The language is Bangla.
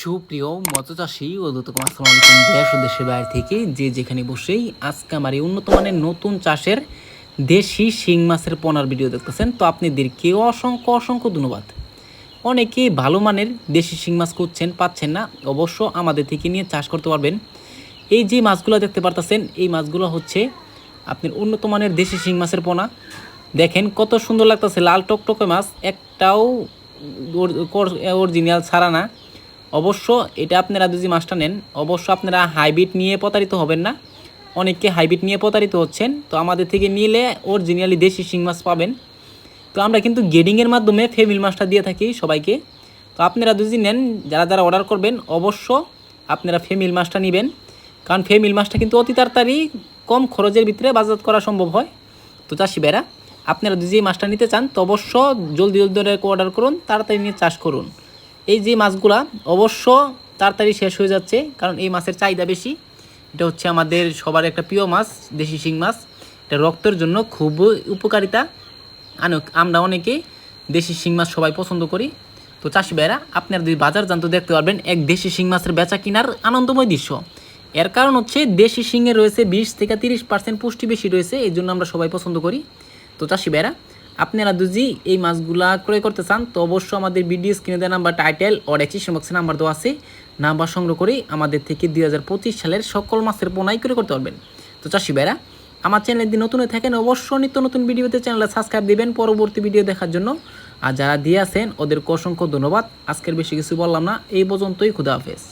সুপ্রিয় মৎস্য চাষী ও দত্তকুমার আসসালামু আলাইকুম দেশ ও দেশের বাইরে থেকে যে যেখানে বসেই আজকে আমার এই উন্নত মানের নতুন চাষের দেশি শিং মাছের পোনার ভিডিও দেখতেছেন, তো আপনাদেরকে অসংখ্য অসংখ্য ধন্যবাদ। অনেকেই ভালো মানের দেশি শিং মাছ করছেন পাচ্ছেন না, অবশ্য আমাদের থেকে নিয়ে চাষ করতে পারবেন। এই যে মাছগুলো দেখতে পারতেছেন, এই মাছগুলো হচ্ছে আপনার উন্নত মানের দেশি শিং মাছের পোনা। দেখেন কত সুন্দর লাগতেছে, লাল টকটকে মাছ, একটাও অরিজিনাল ছাড়া না। অবশ্য এটা আপনারা যদি মাছটা নেন, অবশ্য আপনারা হাইব্রিড নিয়ে প্রতারিত হবেন না। অনেককে হাইব্রিড নিয়ে প্রতারিত হচ্ছেন। তো আমাদের থেকে নিলে অরিজিনালি দেশি শিং মাছ পাবেন। তো আমরা কিন্তু গেডিংয়ের মাধ্যমে ফেমিল মাছটা দিয়ে থাকি সবাইকে। তো আপনারা যদি নেন, যারা যারা অর্ডার করবেন, অবশ্য আপনারা ফেমিল মাছটা নেবেন। কারণ ফেমিল মাছটা কিন্তু অতি তাড়াতাড়ি কম খরচের ভিতরে বাজার করা সম্ভব হয়। তো চাষি বেড়া আপনারা যদি এই মাছটা নিতে চান, তো অবশ্য জলদি জলদি অর্ডার করুন, তাড়াতাড়ি নিয়ে চাষ করুন। এই যে মাছগুলা অবশ্য তাড়াতাড়ি শেষ হয়ে যাচ্ছে, কারণ এই মাছের চাহিদা বেশি। এটা হচ্ছে আমাদের সবার একটা প্রিয় মাছ, দেশি শিং মাছ। এটা রক্তের জন্য খুব উপকারিতা। আমরা অনেকে দেশি শিং মাছ সবাই পছন্দ করি। তো চাষি ভাইরা আপনারা যদি বাজার জানতো দেখতে পারবেন, এক দেশি শিং মাছের বেচা কিনার আনন্দময় দৃশ্য। এর কারণ হচ্ছে দেশি শিঙে রয়েছে বিশ থেকে তিরিশ পার্সেন্ট পুষ্টি বেশি রয়েছে এই জন্য আমরা সবাই পছন্দ করি। তো চাষি ভাইরা আপনারা যদি এই মাছগুলা ক্রয় করতে চান, তো অবশ্যই আমাদের ভিডিও স্ক্রিনে দেওয়া নাম্বার টাইটেল ও ডেক্সিশন বক্সে নাম্বার দেওয়া আছে। নাম্বার সংগ্রহ করে আমাদের থেকে দুই হাজার পঁচিশ সালের সকল মাছের পোনাই ক্রয় করতে পারবেন। তো চাষি ভাইরা, আমার চ্যানেল যদি নতুন হয়ে থাকেন, অবশ্যই নিত্য নতুন ভিডিওতে চ্যানেলে সাবস্ক্রাইব দেবেন পরবর্তী ভিডিও দেখার জন্য। আর যারা দিয়ে আছেন, ওদেরকে অসংখ্য ধন্যবাদ। আজকের বেশি কিছু বললাম না, এই পর্যন্তই, খুদা হাফেজ।